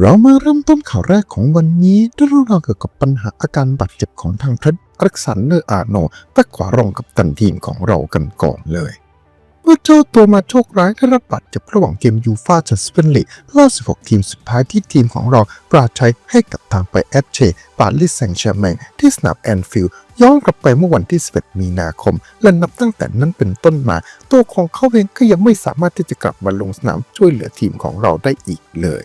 เรามาเริ่มต้นข่าวแรกของวันนี้ด้วยเรื่องราวเกี่ยวกับปัญหาอาการบาดเจ็บของทางเทรนต์อเล็กซานเดอร์อาโนแบ็กขวารองกับตันทีมของเรากันก่อนเลยเมื่อเจ้าตัวมาโชคร้ายได้รับบาดเจ็บระหว่างเกมยูฟาแชมเปี้ยนลีกรอบ16ทีมสุดท้ายที่ทีมของเราปราชัยให้กับทางไปแอดเชปารีสแซงต์แชร์แมงที่สนามแอนฟิลด์ย้อนกลับไปเมื่อวันที่ 11 มีนาคม และนับตั้งแต่นั้นเป็นต้นมา ตัวของเขาเองก็ยังไม่สามารถที่จะกลับมาลงสนามช่วยเหลือทีมของเราได้อีกเลย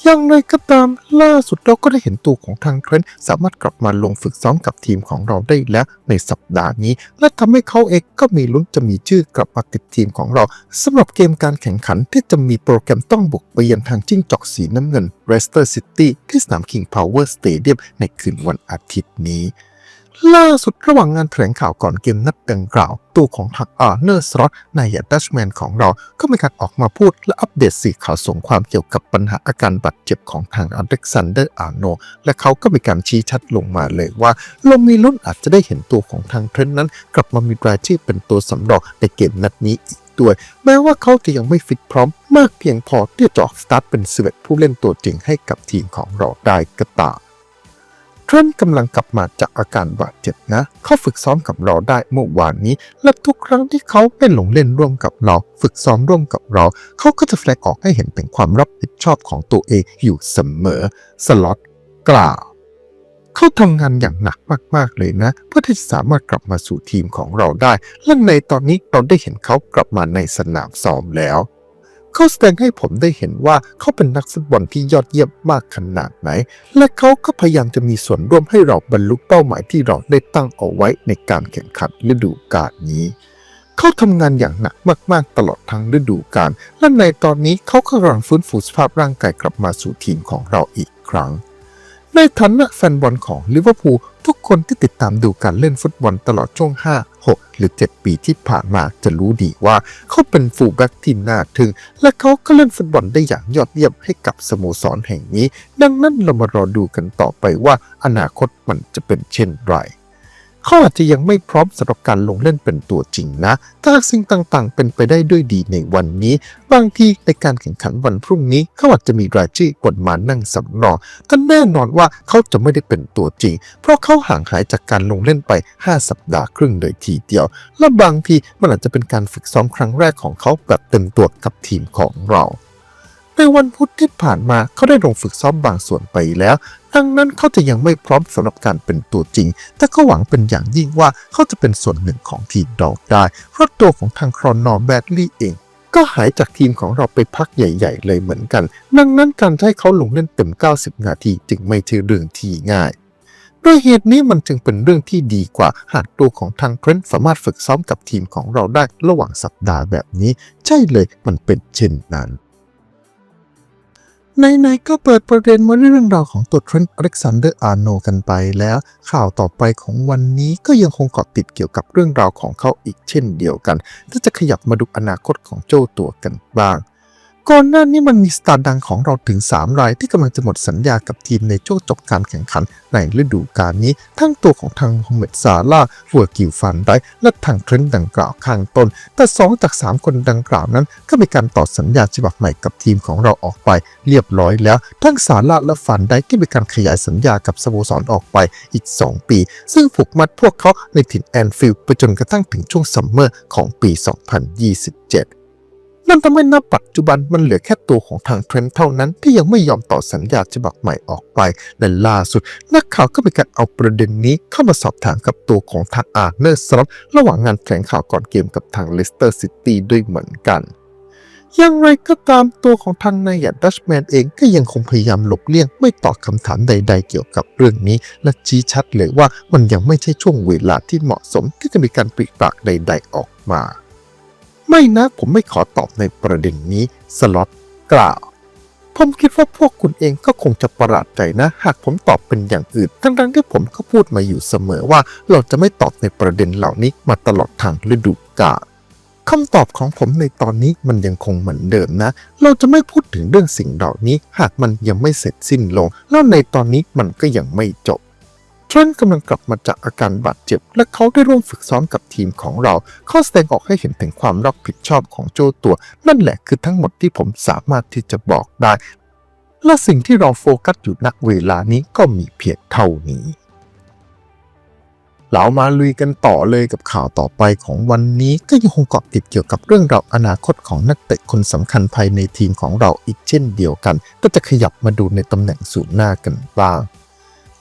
อย่างไรก็ตามล่าสุดเราก็ได้เห็นตัวของทางเทรนต์สามารถกลับมาลงฝึกซ้อมกับทีมของเราได้แล้วในสัปดาห์นี้ และทำให้เขาเองก็มีลุ้นจะมีชื่อกลับมาติดทีมของเราสำหรับเกมการแข่งขันที่จะมีโปรแกรมต้องบุกไปยังทางจิ้งจอกสีน้ำเงิน r e s t e r City ที่สนาม King Power Stadium ในคืนวันอาทิตย์นี้ ล่าสุดระหว่างงานแถลงข่าวก่อนเกมนัดดังกล่าว ตัวของทางอาร์เนอร์สล็อตนายดัชแมนของเราก็มีการออกมาพูดและอัปเดตสื่อข่าวส่งความเกี่ยวกับปัญหาอาการบาดเจ็บของทางอเล็กซานเดอร์อาร์โนและเขาก็มีการชี้ชัดลงมาเลยว่าเรามีลุ้นอาจจะได้เห็นตัวของทางเทรนต์นั้น กลับมามีรายชื่อเป็นตัวสำรองในเกมนัดนี้อีกด้วยแม้ว่าเขาจะยังไม่ฟิตพร้อมมากเพียงพอที่จะออกสตาร์ทเป็นสิบผู้เล่นตัวจริงให้กับทีมของเราได้ก็ตาม ทรนต์กำลังกลับมาจากอาการบาดเจ็บนะ เขาฝึกซ้อมกับเราได้เมื่อวานนี้ และทุกครั้งที่เขาได้ลงเล่นร่วมกับเรา ฝึกซ้อมร่วมกับเรา เขาก็จะแสดงออกให้เห็นถึงความรับผิดชอบของตัวเองอยู่เสมอ สล็อตกล่าว เขาทำงานอย่างหนักมาก ๆ เลยนะ เพื่อที่จะสามารถกลับมาสู่ทีมของเราได้ และในตอนนี้เราได้เห็นเขากลับมาในสนามซ้อมแล้ว เขาแสดงให้ผมได้เห็นว่าเขาเป็นนักฟุตบอลที่ยอดเยี่ยมมากขนาดไหน และเขาก็พยายามจะมีส่วนร่วมให้เราบรรลุเป้าหมายที่เราได้ตั้งเอาไว้ในการแข่งขันฤดูกาลนี้เขาทำงานอย่างหนักมากๆ ตลอดทั้งฤดูกาลและในตอนนี้เขากำลังฟื้นฟูสภาพร่างกายกลับมาสู่ทีมของเราอีกครั้ง ในฐานะแฟนบอลของลิเวอร์พูลทุกคนที่ติดตามดูการเล่นฟุตบอลตลอดช่วง 5 6 หรือ 7 ปีที่ผ่านมาจะรู้ดีว่าเขาเป็นฟูลแบ็กที่น่าทึ่ง และเขาก็เล่นฟุตบอลได้อย่างยอดเยี่ยมให้กับสโมสรแห่งนี้ ดังนั้นเรามารอดูกันต่อไปว่าอนาคตมันจะเป็นเช่นไร เขาอาจจะยังไม่พร้อมสำหรับการลงเล่นเป็นตัวจริงนะ ถ้าหากสิ่งต่างๆ เป็นไปได้ด้วยดีในวันนี้ บางทีในการแข่งขันวันพรุ่งนี้เขาอาจจะมีรายชื่อกดมานั่งสำรองแต่แน่นอนว่าเขาจะไม่ได้เป็นตัวจริง เพราะเขาห่างหายจากการลงเล่นไป 5 สัปดาห์ครึ่งเลยทีเดียว และบางทีมันอาจจะเป็นการฝึกซ้อมครั้งแรกของเขาแบบเต็มตัวกับทีมของเราในวันพุธที่ผ่านมาเขาได้ลงฝึกซ้อมบางส่วนไปแล้ว ดังนั้นเขาจะยังไม่พร้อมสำหรับการเป็นตัวจริง แต่ก็หวังเป็นอย่างยิ่งว่าเขาจะเป็นส่วนหนึ่งของทีมเราได้ เพราะตัวของทางครอนนอร์แบดลี่เองก็หายจากทีมของเราไปพักใหญ่ ๆ เลยเหมือนกัน ดังนั้นการให้เขาลงเล่นเต็ม 90 นาทีจึงไม่ใช่เรื่องที่ง่าย ด้วยเหตุนี้มันจึงเป็นเรื่องที่ดีกว่า หากตัวของทางเทรนต์สามารถฝึกซ้อมกับทีมของเราได้ระหว่างสัปดาห์แบบนี้ ใช่เลยมันเป็นเช่นนั้น ไหนๆก็เปิดประเด็นมาเรื่องราวของตัวเทรนด์อเล็กซานเดอร์อาร์โนกันไปแล้ว ข่าวต่อไปของวันนี้ก็ยังคงเกาะติดเกี่ยวกับเรื่องราวของเขาอีกเช่นเดียวกันถ้าจะขยับมาดูอนาคตของเจ้าตัวกันบ้าง ก่อนหน้านี้มันมีสตาร์ดังของเราถึง 3 รายที่กำลังจะหมดสัญญากับทีมในช่วงจบการแข่งขันในฤดูกาลนี้ ทั้งตัวของทางโฮเม็ดซาลาฟัวกิวฟันได้และทางเทรนดังกล่าวข้างต้น แต่ 2 จาก 3 คนดังกล่าวนั้น ก็มีการต่อสัญญาฉบับใหม่กับทีมของเราออกไป เรียบร้อยแล้ว ทั้งซาลาและฟันได้ก็มีการขยายสัญญากับสโมสรออกไปอีก 2 ปี ซึ่งผูกมัดพวกเขาในถิ่นแอนฟิลด์ไปจนกระทั่งถึงช่วงซัมเมอร์ของปี 2027 นั่นทำให้ณปัจจุบันมันเหลือแค่ตัวของทางเทรนต์เท่านั้นที่ยังไม่ยอมต่อสัญญาฉบับใหม่ออกไป และล่าสุด นักข่าวก็มีการเอาประเด็นนี้เข้ามาสอบถามกับตัวของทางอาร์เนอร์สล็อตระหว่างงานแถลงข่าวก่อนเกมกับทางเลสเตอร์ซิตี้ด้วยเหมือนกันอย่างไรก็ตามตัวของทางนายดัชแมนเองก็ยังคงพยายามหลบเลี่ยง ไม่ตอบคำถามใด ๆ เกี่ยวกับเรื่องนี้ และชี้ชัดเลยว่ามันยังไม่ใช่ช่วงเวลาที่เหมาะสมที่จะมีการปริปากใด ๆ ออกมา ไม่นะผมไม่ขอตอบในประเด็นนี้สล็อตกล่าว ผมคิดว่าพวกคุณเองก็คงจะประหลาดใจนะ หากผมตอบเป็นอย่างอื่น ทั้งๆที่ผมก็พูดมาอยู่เสมอว่า เราจะไม่ตอบในประเด็นเหล่านี้มาตลอดทางฤดูกาลคำตอบของผมในตอนนี้มันยังคงเหมือนเดิมนะ เราจะไม่พูดถึงเรื่องสิ่งเหล่านี้ หากมันยังไม่เสร็จสิ้นลง แล้วในตอนนี้มันก็ยังไม่จบ เทรนกำลังกลับมาจากอาการบาดเจ็บ และเขาได้ร่วมฝึกซ้อมกับทีมของเรา เขาแสดงออกให้เห็นถึงความรับผิดชอบของโจตัว นั่นแหละคือทั้งหมดที่ผมสามารถที่จะบอกได้ และสิ่งที่เราโฟกัสอยู่ณเวลานี้ก็มีเพียงเท่านี้เรามาลุยกันต่อเลยกับข่าวต่อไปของวันนี้ก็ยังคงเกาะติดเกี่ยวกับเรื่องราวอนาคตของนักเตะคนสำคัญภายในทีมของเราอีกเช่นเดียวกัน ก็จะขยับมาดูในตำแหน่งศูนย์หน้ากันบ้าง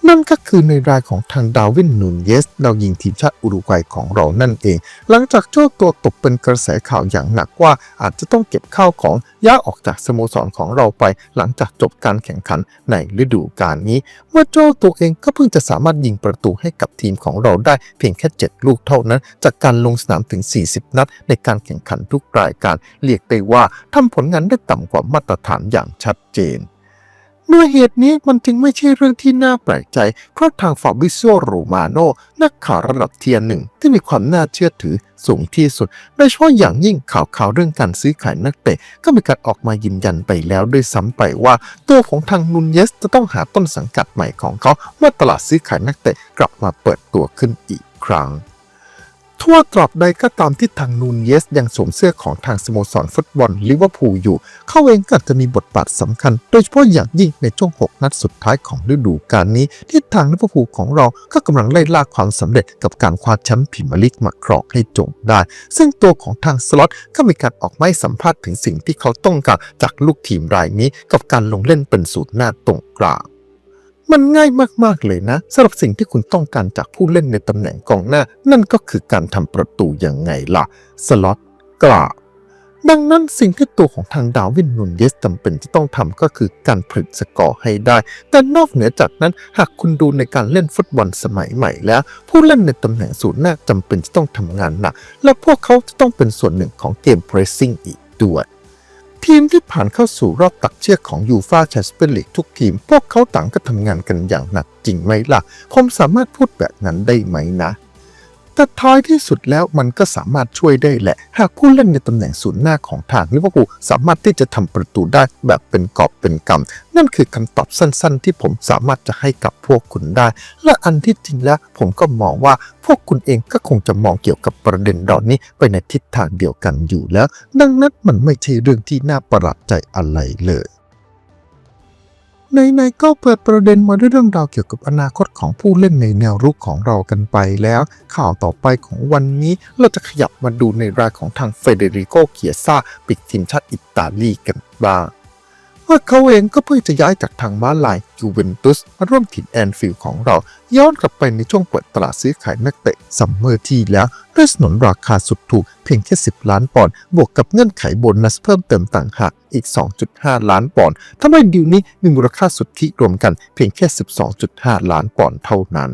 นั่นก็คือในรายของทางดาวินนูนเยสดาวยิงทีมชาติอุรุกวัยของเรานั่นเอง หลังจากเจ้าตัวตกเป็นกระแสข่าวอย่างหนักว่า อาจจะต้องเก็บข้าวของย้ายออกจากสโมสรของเราไป หลังจากจบการแข่งขันในฤดูกาลนี้ว่าเจ้าตัวเองก็เพิ่งจะสามารถยิงประตูให้กับทีมของเราได้เพียงแค่ 7 ลูกเท่านั้น จากการลงสนามถึง 40 นัด ในการแข่งขันทุกรายการ เรียกได้ว่าทำผลงานได้ต่ำกว่ามาตรฐานอย่างชัดเจน ด้วยเหตุนี้มันจึงไม่ใช่เรื่องที่น่าแปลกใจ เพราะทางฟาบิโซโรมาโนนักข่าวระดับเทียร์หนึ่งที่มีความน่าเชื่อถือสูงที่สุด โดยเฉพาะอย่างยิ่งข่าวข่าวเรื่องการซื้อขายนักเตะ ก็มีการออกมายืนยันไปแล้วด้วยซ้ำไปว่า ตัวของทางนุนเยสจะต้องหาต้นสังกัดใหม่ของเขาเมื่อตลาดซื้อขายนักเตะกลับมาเปิดตัวขึ้นอีกครั้ง ทั่วตราบใดก็ตามที่ทางนูนเยส ยังสวมเสื้อของทางสโมสรฟุตบอลลิเวอร์พูลอยู่ เขาเองก็จะมีบทบาทสำคัญ โดยเฉพาะอย่างยิ่งในช่วง 6 นัดสุดท้ายของฤดูกาลนี้ ที่ทางลิเวอร์พูลของเราก็กำลังไล่ล่าความสำเร็จกับการคว้าแชมป์พรีเมียร์ลีกมาครองให้จงได้ ซึ่งตัวของทางสล็อตก็มีการออกมาสัมภาษณ์ถึงสิ่งที่เขาต้องการจากลูกทีมรายนี้ กับการลงเล่นเป็นศูนย์หน้าตรงกลาง มันง่ายมากๆเลยนะสำหรับสิ่งที่คุณต้องการจากผู้เล่นในตำแหน่งกองหน้า นั่นก็คือการทำประตูยังไงล่ะ สล็อตกล่าวดังนั้นสิ่งที่ตัวของทางดาวินนุนเยสจำเป็นจะต้องทำก็คือการผลิตสกอร์ให้ได้ แต่นอกเหนือจากนั้นหากคุณดูในการเล่นฟุตบอลสมัยใหม่แล้ว ผู้เล่นในตำแหน่งศูนย์หน้าจำเป็นจะต้องทำงานหนักและพวกเขาจะต้องเป็นส่วนหนึ่งของเกมเพรสซิ่งอีกด้วย ทีมที่ผ่านเข้าสู่รอบตักเชือกของยูฟาแชมเปี้ยนลีกทุกทีม พวกเขาต่างก็ทำงานกันอย่างหนักจริงไหมล่ะ ผมสามารถพูดแบบนั้นได้ไหมนะ แต่ท้ายที่สุดแล้วมันก็สามารถช่วยได้แหละ หากผู้เล่นในตำแหน่งศูนย์หน้าของทางลิเวอร์พูลสามารถที่จะทำประตูได้แบบเป็นกอบเป็นกำนั่นคือคำตอบสั้นๆ ที่ผมสามารถจะให้กับพวกคุณได้ และอันที่จริงแล้วผมก็มองว่าพวกคุณเองก็คงจะมองเกี่ยวกับประเด็นเหล่านี้ไปในทิศทางเดียวกันอยู่แล้ว ดังนั้นมันไม่ใช่เรื่องที่น่าประหลาดใจอะไรเลย ในๆก็เปิดประเด็นมาด้วยเรื่องราวเกี่ยวกับอนาคตของผู้เล่นในแนวรุกของเรากันไปแล้ว ข่าวต่อไปของวันนี้เราจะขยับมาดูในรายของทางเฟเดริโกเกียซาปิกทีมชาติอิตาลีกันบ้าง ว่าเขาเองก็เพิ่งจะย้ายจากทางม้าลายยูเวนตุสมาร่วมทีมแอนฟิลด์ของเรา ย้อนกลับไปในช่วงเปิดตลาดซื้อขายนักเตะซัมเมอร์ที่แล้ว ด้วยสนนราคาสุดถูกเพียงแค่ 10 ล้านปอนด์บวกกับเงื่อนไขโบนัสเพิ่มเติมต่างหากอีก 2.5 ล้านปอนด์ทำให้ดีลนี้มีมูลค่าสุทธิรวมกันเพียงแค่ 12.5 ล้านปอนด์เท่านั้น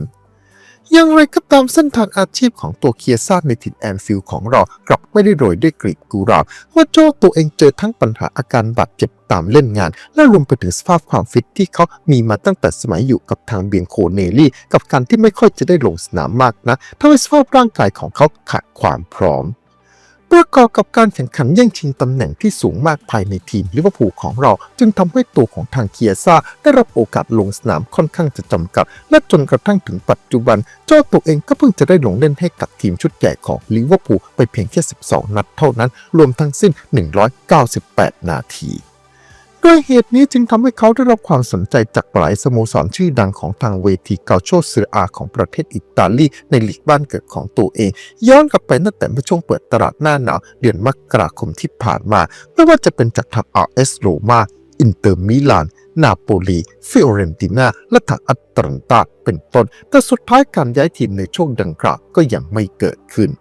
อย่างไรก็ตามเส้นทางอาชีพของตัวเคียซ่าในถิ่นแอนฟิลด์ของเรากลับไม่ได้โรยด้วยกลีบกุหลาบว่าโจ้ตัวเองเจอทั้งปัญหาอาการบาดเจ็บตามเล่นงาน และรวมไปถึงสภาพความฟิตที่เขามีมาตั้งแต่สมัยอยู่กับทางเบียงโคเนลี่ กับการที่ไม่ค่อยจะได้ลงสนามมากนะทำให้สภาพร่างกายของเขาขาดความพร้อม ประกอบกับการแข่งขันแย่งชิงตำแหน่งที่สูงมากภายในทีมลิเวอร์พูลของเรา จึงทำให้ตัวของทางเคียซ่าได้รับโอกาสลงสนามค่อนข้างจะจำกัด และจนกระทั่งถึงปัจจุบัน เจ้าตัวเองก็เพิ่งจะได้ลงเล่นให้กับทีมชุดใหญ่ของลิเวอร์พูลไปเพียงแค่ 12 นัดเท่านั้น รวมทั้งสิ้น 198 นาที ด้วยเหตุนี้จึงทำให้เขาได้รับความสนใจจากหลายสโมสรชื่อดังของทางเวทีเกาโชเซอาของประเทศอิตาลีในหลีกบ้านเกิดของตัวเอง ย้อนกลับไปตั้งแต่เมื่อช่วงเปิดตลาดหน้าหนาวเดือนมกราคมที่ผ่านมา ไม่ว่าจะเป็นจากทาง RS โรมาอินเตอร์มิลาน นาโปลีฟิโอเรนตินาและทางอัตแลนตาเป็นต้น แต่สุดท้ายการย้ายทีมในช่วงดังกล่าวก็ยังไม่เกิดขึ้น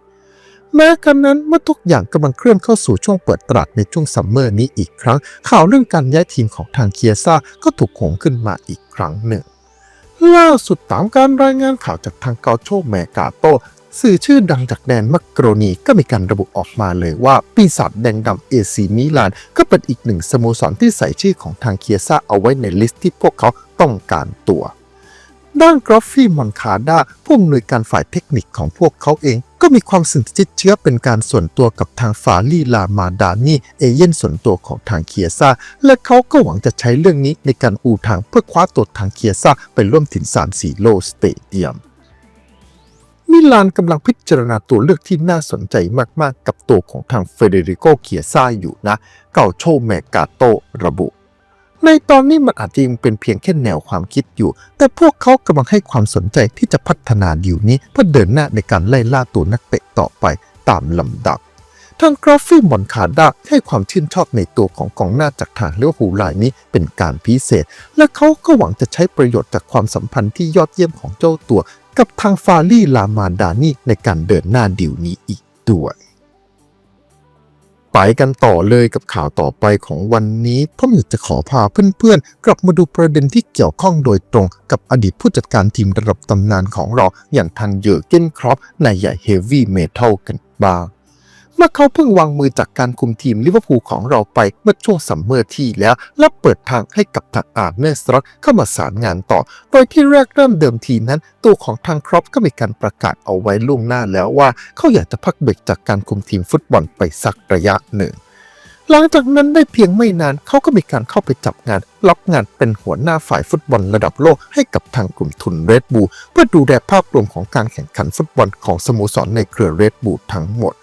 แม้กันนั้นเมื่อทุกอย่างกำลังเคลื่อนเข้าสู่ช่วงเปิดตลาดในช่วงซัมเมอร์นี้อีกครั้ง ข่าวเรื่องการย้ายทีมของทางเคียซ่าก็ถูกโขงขึ้นมาอีกครั้งหนึ่ง ล่าสุดตามการรายงานข่าวจากทางเกาโชแมกาโตสื่อชื่อดังจากแดนมักโกรนีก็มีการระบุออกมาเลยว่า ปีศาจแดงดำเอซีมิลาน ก็เป็นอีกหนึ่งสโมสรที่ใส่ชื่อของทางเคียซ่าเอาไว้ในลิสต์ที่พวกเขาต้องการตัว ด้านกรอฟฟี่มอนคาดาผู้อำนวยการฝ่ายเทคนิคของพวกเขาเอง ก็มีความสนิทชิดเชื้อเป็นการส่วนตัวกับทางฟาลีลามาดานี่เอเย่นส่วนตัวของทางเคียซ่าและเขาก็หวังจะใช้เรื่องนี้ในการอูทางเพื่อคว้าตัวทางเคียซ่าไปร่วมถิ่นสารสีโลสเตเดียม มิลานกำลังพิจารณาตัวเลือกที่น่าสนใจมากๆ กับตัวของทางเฟเดริโกเคียซ่าอยู่นะ เก่าโชแมกาโตระบุ ในตอนนี้มันอาจจะยังเป็นเพียงแค่แนวความคิดอยู่ แต่พวกเขากำลังให้ความสนใจที่จะพัฒนาดีลนี้เพื่อเดินหน้าในการไล่ล่าตัวนักเตะต่อไปตามลำดับทางกราฟิมอนคาดาให้ความชื่นชอบในตัวของกองหน้าจากทางเลี้ยวหูลรายนี้เป็นการพิเศษ และเขาก็หวังจะใช้ประโยชน์จากความสัมพันธ์ที่ยอดเยี่ยมของเจ้าตัว กับทางฟาลี่ลามาดานี่ในการเดินหน้าดีลนี้อีกด้วย ไปกันต่อเลยกับข่าวต่อไปของวันนี้ผมอยากจะขอพาเพื่อนๆ กลับมาดูประเด็นที่เกี่ยวข้องโดยตรงกับอดีตผู้จัดการทีมระดับตำนานของเราอย่างทันเยอร์เกนครอปนายใหญ่เฮฟวี่เมทัลกันบ้าง เมื่อเขาเพิ่งวางมือจากการคุมทีมลิเวอร์พูลของเราไปเมื่อช่วงซัมเมอร์ที่แล้ว และเปิดทางให้กับทางอาร์เนสตรักเข้ามาสารงานต่อ โดยที่แรกเริ่มเดิมทีนั้น ตัวของทางครอปก็มีการประกาศเอาไว้ล่วงหน้าแล้วว่า เขาอยากจะพักเบรกจากการคุมทีมฟุตบอลไปสักระยะหนึ่งหลังจากนั้นได้เพียงไม่นานเขาก็มีการเข้าไปจับงานรับงานเป็นหัวหน้าฝ่ายฟุตบอลระดับโลกให้กับทางกลุ่มทุนเรดบูเพื่อดูแลภาพรวมของการแข่งขันฟุตบอลของสโมสรในเครือเรดบูทั้งหมด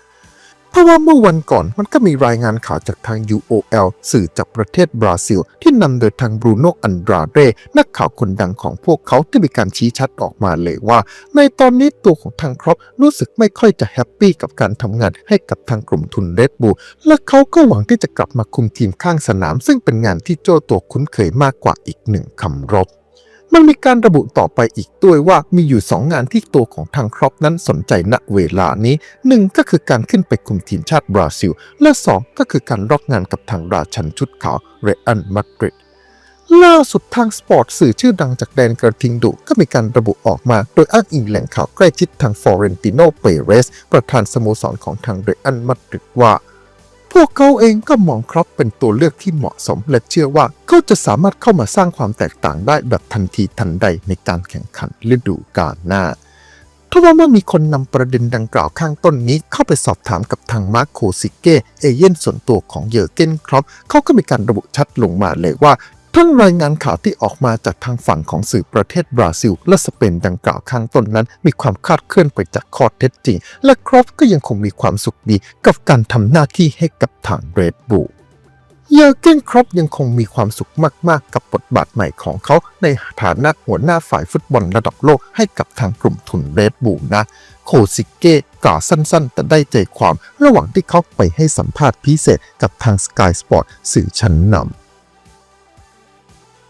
เพราะว่าเมื่อวันก่อนมันก็มีรายงานข่าวจากทาง UOL สื่อจากประเทศบราซิล ที่นำโดยทางบรูโนอันดราเรนักข่าวคนดังของพวกเขาที่มีการชี้ชัดออกมาเลยว่า ในตอนนี้ตัวของทางครอปรู้สึกไม่ค่อยจะแฮปปี้กับการทำงานให้กับทางกลุ่มทุนเรดบูลและเขาก็หวังที่จะกลับมาคุมทีมข้างสนาม ซึ่งเป็นงานที่โจ้ตัวคุ้นเคยมากกว่าอีกหนึ่งคำรบ มันมีการระบุต่อไปอีกด้วยว่ามีอยู่ 2 งานที่ตัวของทางครอปนั้นสนใจณเวลานี้หนึ่งก็คือการขึ้นไปคุมทีมชาติบราซิล และ 2 ก็คือการรับงานกับทางราชันชุดขาวเรอันมาดริดล่าสุดทางสปอร์ตสื่อชื่อดังจากแดนกระทิงดุก็มีการระบุออกมา โดยอ้างอิงแหล่งข่าวใกล้ชิดทางฟอเรนติโนเปเรส ประธานสโมสรของทางเรอันมาดริดว่า พวกเขาเองก็มองครอปเป็นตัวเลือกที่เหมาะสมและเชื่อว่า เขาจะสามารถเข้ามาสร้างความแตกต่างได้แบบทันทีทันใดในการแข่งขันฤดูกาลหน้าทว่าเมื่อมีคนนำประเด็นดังกล่าวข้างต้นนี้เข้าไปสอบถามกับทางมาร์โคซิเก้เอเย่นส่วนตัวของเยอร์เกนครอปเขาก็มีการระบุชัดลงมาเลยว่าทั้งรายงานข่าวที่ออกมาจากทางฝั่งของสื่อประเทศบราซิล และสเปนดังกล่าวข้างต้นนั้น มีความคาดเคลื่อนไปจากข้อเท็จจริง และครอปก็ยังคงมีความสุขดีกับการทำหน้าที่ให้กับทางเรดบูล เยอร์เกนครอปยังคงมีความสุขมาก ๆ กับบทบาทใหม่ของเขา ในฐานะหัวหน้าฝ่ายฟุตบอลระดับโลกให้กับทางกลุ่มทุนเรดบูลนะ โคซิเกะกล่าวสั้น ๆ แต่ได้ใจความระหว่างที่เขาไปให้สัมภาษณ์พิเศษกับทาง Sky Sport สื่อชั้นนำ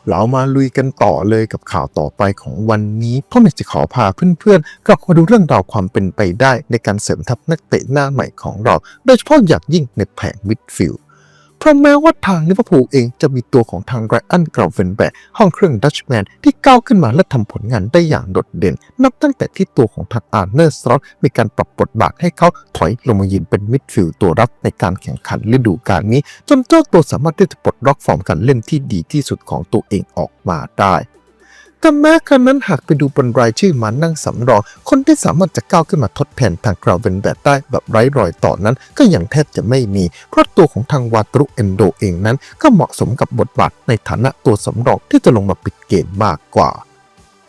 เรามาลุยกันต่อเลยกับข่าวต่อไปของวันนี้พ่อเมจะขอพาเพื่อนๆกลับมาดูเรื่องราวความเป็นไปได้ในการเสริมทัพนักเตะหน้าใหม่ของเรา โดยเฉพาะอย่างยิ่งในแผงมิดฟิลด์ เพราะแม้ว่าทางลิเวอร์พูลเองจะมีตัวของทางไรอันกราเวนแบกห้องเครื่องดัชแมนที่ก้าวขึ้นมาและทำผลงานได้อย่างโดดเด่น นับตั้งแต่ที่ตัวของทางอาร์เนอร์สตรอตมีการปรับบทบาทให้เขาถอยลงมายืนเป็นมิดฟิลด์ตัวรับในการแข่งขันฤดูกาลนี้ จนเจ้าตัวสามารถที่จะปลดล็อกฟอร์มการเล่นที่ดีที่สุดของตัวเองออกมาได้ แต่แม้ครั้นั้นหากไปดูบนรายชื่อมานั่งสำรอง คนที่สามารถจะก้าวขึ้นมาทดแทนทางกราวเวนแบดได้แบบไร้รอยต่อนั้น ก็ยังแทบจะไม่มี เพราะตัวของทางวาตรุเอนโดเองนั้น ก็เหมาะสมกับบทบาทในฐานะตัวสำรองที่จะลงมาปิดเกมมากกว่า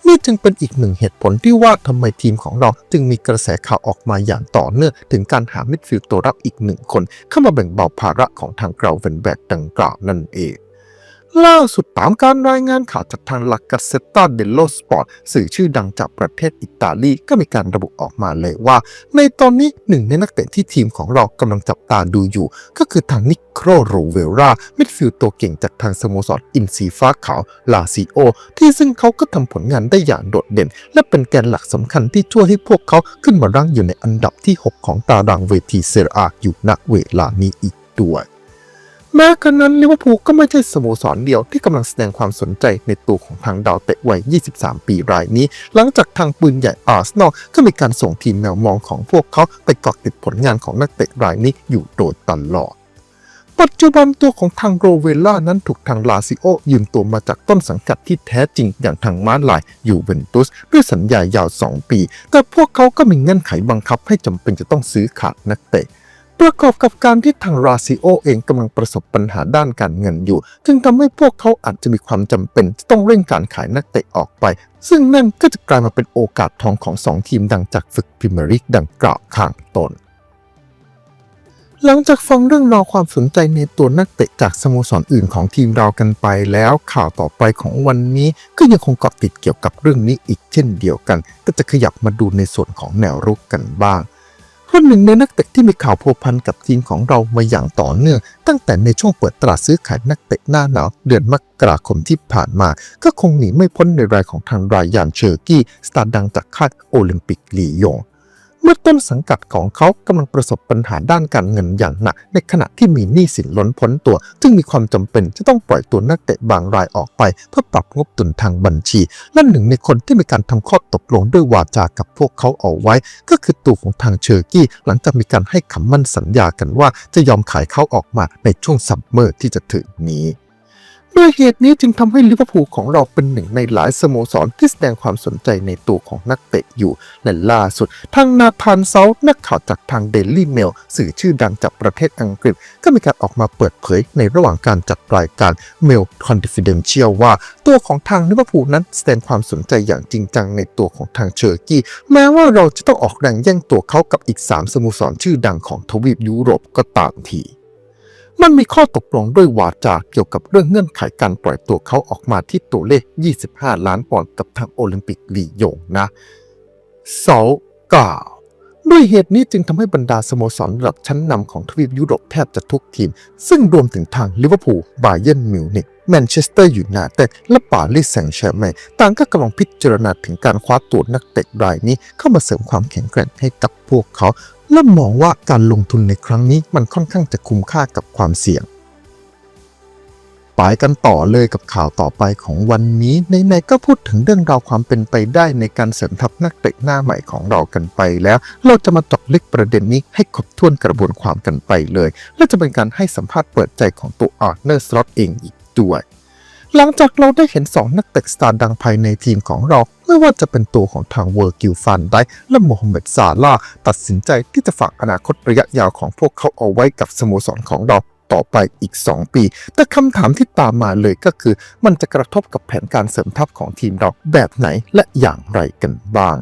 นี่จึงเป็นอีกหนึ่งเหตุผลที่ว่าทำไมทีมของเราจึงมีกระแสข่าวออกมาอย่างต่อเนื่องถึงการหามิดฟิลด์ตัวรับอีกหนึ่งคน เข้ามาแบ่งเบาภาระของทางกราวเวนแบดดังกล่าวนั่นเอง ล่าสุดตามการรายงานข่าวจากทางลากาเซต t าเดลโลสปอร์ตสื่อชื่อดังจากประเทศอิตาลีก็มีการระบุออกมาเลยว่า ในตอนนี้หนึ่งในนักเตะที่ทีมของเรากำลังจับตาดูอยู่ ก็คือทางนิโครโรเวรามิดฟิลด์ตัวเก่งจากทางสโมสรอินซีฟ้าขาวลาซิโอ ที่ซึ่งเขาก็ทำผลงานได้อย่างโดดเด่น และเป็นแกนหลักสำคัญที่ช่วยให้พวกเขาขึ้นมารั้งอยู่ในอันดับที่ 6 ของตารางเวทีเซเรียอาอยู่ณเวลานี้อีกด้วย แม้กระนั้นลิเวอร์พูลก็ไม่ใช่สโมสรเดียวที่กำลังแสดงความสนใจในตัวของทางดาวเตะวัย 23 ปีรายนี้ หลังจากทางปืนใหญ่อาร์เซนอลก็มีการส่งทีมแมวมองของพวกเขาไปเกาะติดผลงานของนักเตะรายนี้อยู่โดยตลอดปัจจุบันตัวของทางโรเวล่านั้นถูกทางลาซิโอ ยืมตัวมาจากต้นสังกัดที่แท้จริงอย่างทางมาลายยูเวนตุสด้วยสัญญายาว 2 ปี แต่พวกเขาก็มีเงื่อนไขบังคับให้จำเป็นจะต้องซื้อขาดนักเตะ ประกอบกับการที่ทางราซิโอเองกำลังประสบปัญหาด้านการเงินอยู่ จึงทำให้พวกเขาอาจจะมีความจำเป็นจะต้องเร่งการขายนักเตะออกไป ซึ่งนั่นก็จะกลายมาเป็นโอกาสทองของสองทีมดังจากศึกพรีเมียร์ลีกดังกล่าวข้างต้นหลังจากฟังเรื่องราวความสนใจในตัวนักเตะจากสโมสรอื่นของทีมเรากันไปแล้วข่าวต่อไปของวันนี้ก็ยังคงเกาะติดเกี่ยวกับเรื่องนี้อีกเช่นเดียวกัน ก็จะขยับมาดูในส่วนของแนวรุกกันบ้าง เพราะหนึ่งในนักเตะที่มีข่าวพัวพันกับทีมของเรามาอย่างต่อเนื่อง ตั้งแต่ในช่วงเปิดตลาดซื้อขายนักเตะหน้าหนาวเดือนมกราคมที่ผ่านมา ก็คงหนีไม่พ้นในรายของทางรายยานเชอร์กี้ สตาร์ดังจากค่ายโอลิมปิกลียง เมื่อต้นสังกัดของเขากำลังประสบปัญหาด้านการเงินอย่างหนัก ในขณะที่มีหนี้สินล้นพ้นตัว จึงมีความจำเป็นจะต้องปล่อยตัวนักเตะบางรายออกไป เพื่อปรับงบตุนทางบัญชี และหนึ่งในคนที่มีการทำข้อตกลงด้วยวาจากับพวกเขาเอาไว้ ก็คือตัวของทางเชอร์กี้หลังจากมีการให้คำมั่นสัญญากันว่าจะยอมขายเขาออกมาในช่วงซัมเมอร์ที่จะถึงนี้ ด้วยเหตุนี้จึงทำให้ลิเวอร์พูลของเราเป็นหนึ่งในหลายสโมสรที่แสดงความสนใจในตัวของนักเตะอยู่และล่าสุด ทางนาธานเซาท์นักข่าวจากทางเดลี่เมลสื่อชื่อดังจากประเทศอังกฤษ ก็มีการออกมาเปิดเผยในระหว่างการจัดรายการ Mail Confidential ว่า ตัวของทางลิเวอร์พูลนั้นแสดงความสนใจอย่างจริงจังในตัวของทางเชอร์กี้ แม้ว่าเราจะต้องออกแรงแย่งตัวเขากับอีก 3 สโมสรชื่อดังของทวีปยุโรปก็ตามที มันมีข้อตกลงด้วยวาจาเกี่ยวกับเรื่องเงื่อนไขการปล่อยตัวเขาออกมาที่ตัวเลข 25 ล้านปอนด์กับทางโอลิมปิกลียงนะเสาเก่าวด้วยเหตุนี้จึงทำให้บรรดาสโมสรระดับชั้นนำของทวีปยุโรปแทบจะทุกทีม ซึ่งรวมถึงทางลิเวอร์พูลบาเยิร์นมิวนิกแมนเชสเตอร์ยูไนเต็ดและปารีสแซงต์แชร์แมงต่างก็กำลังพิจารณาถึงการคว้าตัวนักเตะรายนี้เข้ามาเสริมความแข็งแกร่งให้กับพวกเขา และมองว่าการลงทุนในครั้งนี้มันค่อนข้างจะคุ้มค่ากับความเสี่ยงไปกันต่อเลยกับข่าวต่อไปของวันนี้ในๆก็พูดถึงเรื่องราวความเป็นไปได้ในการเสริมทัพนักเตะหน้าใหม่ของเรากันไปแล้ว เราจะมาเจาะลึกประเด็นนี้ให้ครบถ้วนกระบวนความกันไปเลย และจะเป็นการให้สัมภาษณ์เปิดใจของตัวอาร์เนอร์สล็อตเองอีกด้วยหลังจากเราได้เห็น 2 นักเตะสตาร์ดังภายในทีมของเรา ไม่ว่าจะเป็นตัวของทางเวอร์กิลฟันได้และโมฮัมเหม็ดซาลาตัดสินใจที่จะฝากอนาคตระยะยาวของพวกเขาเอาไว้กับสโมสรของเราต่อไปอีก 2 ปี แต่คำถามที่ตามมาเลยก็คือ มันจะกระทบกับแผนการเสริมทัพของทีมเราแบบไหนและอย่างไรกันบ้าง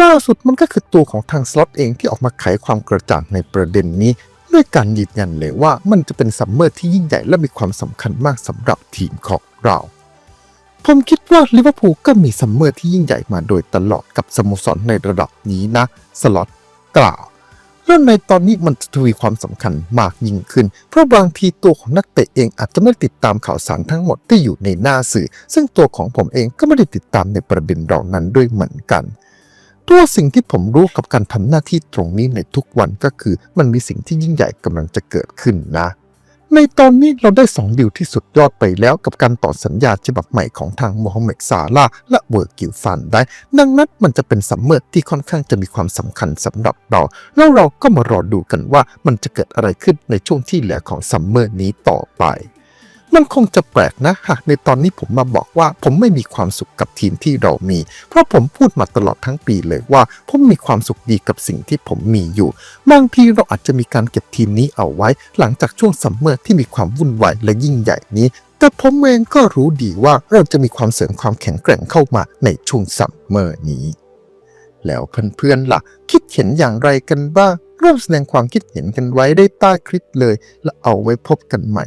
ล่าสุดมันก็คือตัวของทางสล็อตเองที่ออกมาไขความกระจ่างในประเด็นนี้ ด้วยการยืนยันเลยว่ามันจะเป็นซัมเมอร์ที่ยิ่งใหญ่และมีความสำคัญมากสำหรับทีมของเรา ผมคิดว่าลิเวอร์พูลก็มีซัมเมอร์ที่ยิ่งใหญ่มาโดยตลอดกับสโมสรในระดับนี้นะ สล็อตกล่าวและในตอนนี้มันจะทวีความสำคัญมากยิ่งขึ้น เพราะบางทีตัวของนักเตะเองอาจจะไม่ติดตามข่าวสารทั้งหมดที่อยู่ในหน้าสื่อ ซึ่งตัวของผมเองก็ไม่ได้ติดตามในประเด็นเหล่านั้นด้วยเหมือนกัน ตัวสิ่งที่ผมรู้กับการทำหน้าที่ตรงนี้ในทุกวันก็คือ มันมีสิ่งที่ยิ่งใหญ่กำลังจะเกิดขึ้นนะ ในตอนนี้เราได้ 2 ดิวที่สุดยอดไปแล้วกับการต่อสัญญาฉบับใหม่ของทางโมฮัมเหม็ดซาลาและเวอร์กิลฟันได้ ดังนั้นมันจะเป็นซัมเมอร์ที่ค่อนข้างจะมีความสำคัญสำหรับเรา แล้วเราก็มารอดูกันว่ามันจะเกิดอะไรขึ้นในช่วงที่เหลือของซัมเมอร์นี้ต่อไป มันคงจะแปลกนะหากในตอนนี้ผมมาบอกว่าผมไม่มีความสุขกับทีมที่เรามี เพราะผมพูดมาตลอดทั้งปีเลยว่าผมมีความสุขดีกับสิ่งที่ผมมีอยู่ บางทีเราอาจจะมีการเก็บทีมนี้เอาไว้ หลังจากช่วงซัมเมอร์ที่มีความวุ่นวายและยิ่งใหญ่นี้ แต่ผมเองก็รู้ดีว่าเราจะมีความเสริมความแข็งแกร่งเข้ามาในช่วงซัมเมอร์นี้แล้วเพื่อนๆล่ะ คิดเห็นอย่างไรกันบ้างร่วมแสดงความคิดเห็นกันไว้ได้ใต้คลิปเลย และเอาไว้พบกันใหม่